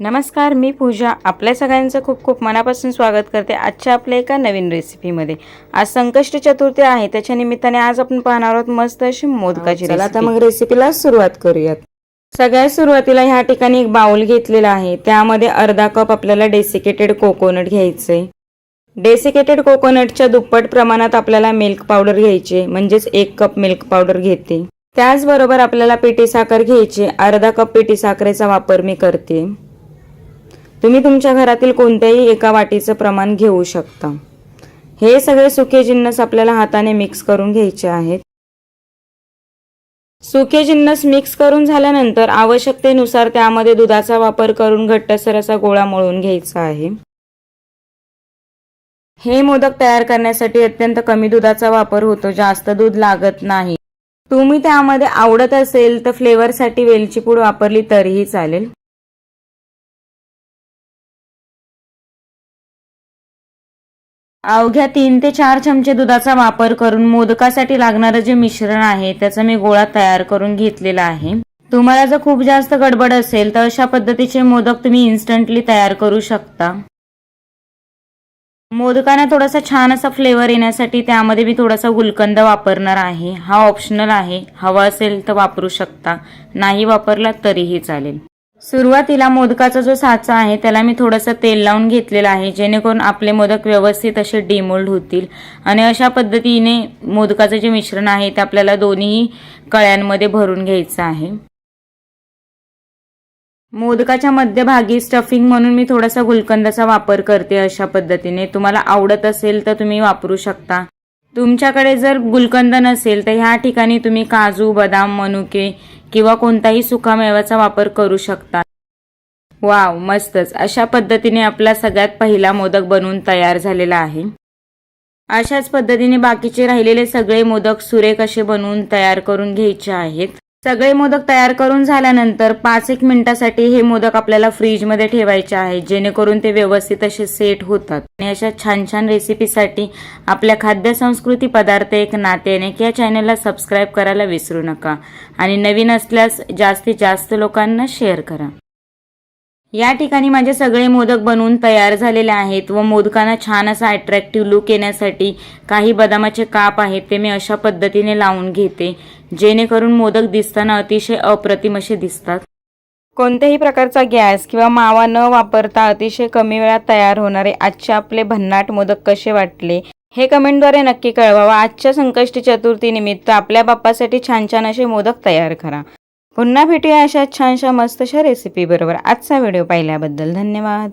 नमस्कार मी पूजा. आपल्या सगळ्यांचं खूप खूप मनापासून स्वागत करते आजच्या आपल्या एका नवीन रेसिपीमध्ये आज संकष्टी चतुर्थी आहे त्याच्या निमित्ताने आज आपण पाहणार आहोत मस्त अशी मोदकाची आता मग रेसिपीला सुरुवात करूयात. सगळ्यात सुरुवातीला ह्या ठिकाणी एक बाउल घेतलेला आहे. त्यामध्ये अर्धा कप आपल्याला डेसिकेटेड कोकोनट घ्यायचंय. डेसिकेटेड कोकोनटच्या दुप्पट प्रमाणात आपल्याला मिल्क पावडर घ्यायची म्हणजेच एक कप मिल्क पावडर घेते. त्याचबरोबर आपल्याला पिठी साखर घ्यायची अर्धा कप पिठी साखरेचा वापर मी करते. तुम्ही तुमच्या घरातील कोणत्याही एका वाटीचं प्रमाण घेऊ शकता. हे सगळे सुके जिन्नस आपल्याला हाताने मिक्स करून घ्यायचे आहेत. सुके जिन्नस मिक्स करून झाल्यानंतर आवश्यकतेनुसार त्यामध्ये दुधाचा वापर करून घट्टसर असा गोळा मळून घ्यायचा आहे. हे मोदक तयार करण्यासाठी अत्यंत कमी दुधाचा वापर होतो जास्त दूध लागत नाही. तुम्ही त्यामध्ये आवडत असेल तर फ्लेवरसाठी वेलची पूड वापरली तरीही चालेल. अवघ्या तीन ते चार चमचे दुधाचा वापर करून मोदकासाठी लागणारं जे मिश्रण आहे त्याचा मी गोळा तयार करून घेतलेला आहे. तुम्हाला जर खूप जास्त गडबड असेल तर अशा पद्धतीचे मोदक तुम्ही इन्स्टंटली तयार करू शकता. मोदकांना थोडासा छान असा फ्लेवर येण्यासाठी त्यामध्ये मी थोडासा गुलकंद वापरणार आहे. हा ऑप्शनल आहे. हवा असेल तर वापरू शकता. नाही वापरला तरीही चालेल. सुरुवातीला मोदकाचा जो साचा आहे त्याला मी थोडंसं तेल लावून घेतलेलं आहे जेणेकरून आपले मोदक व्यवस्थित असे डिमोल्ड होतील. आणि अशा पद्धतीने मोदकाचं जे मिश्रण आहे ते आपल्याला दोन्ही कळ्यांमध्ये भरून घ्यायचं आहे. मोदकाच्या मध्यभागी स्टफिंग म्हणून मी थोडासा गुलकंदाचा वापर करते अशा पद्धतीने. तुम्हाला आवडत असेल तर तुम्ही वापरू शकता. तुमच्याकडे जर गुलकंद नसेल तर ह्या ठिकाणी तुम्ही काजू बदाम मनुके किंवा कोणताही सुकामेव्याचा वापर करू शकता. वाव मस्तच. अशा पद्धतीने आपला सगळ्यात पहिला मोदक बनवून तयार झालेला आहे. अशाच पद्धतीने बाकीचे राहिलेले सगळे मोदक सुरेख असे बनवून तयार करून घ्यायचे आहेत. सगळे मोदक तयार करून झाल्यानंतर पाच एक मिनिटासाठी हे मोदक आपल्याला फ्रीजमध्ये ठेवायचे आहे जेणेकरून ते व्यवस्थित असे सेट होतात. आणि अशा छान छान रेसिपीसाठी आपल्या खाद्य संस्कृती पदार्थ एक नात्याने या चॅनलला सबस्क्राईब करायला विसरू नका. आणि नवीन असल्यास जास्तीत जास्त लोकांना शेअर करा. या ठिकाणी माझे सगळे मोदक बनवून तयार झालेले आहेत व मोदकांना छान असा अट्रॅक्टिव्ह लुक येण्यासाठी काही बदामाचे काप आहेत ते मी अशा पद्धतीने लावून घेते जेणेकरून मोदक दिसताना अतिशय अप्रतिम असे दिसतात. कोणत्याही प्रकारचा गॅस किंवा मावा न वापरता अतिशय कमी वेळात तयार होणारे आजचे आपले भन्नाट मोदक कसे वाटले हे कमेंटद्वारे नक्की कळवा आजच्या संकष्टी चतुर्थी निमित्त आपल्या बाप्पासाठी छान छान असे मोदक तयार करा. पुन्हा भेटूया अशा छानशा मस्तशा रेसिपी बरोबर. आजचा व्हिडिओ पाहिल्याबद्दल धन्यवाद.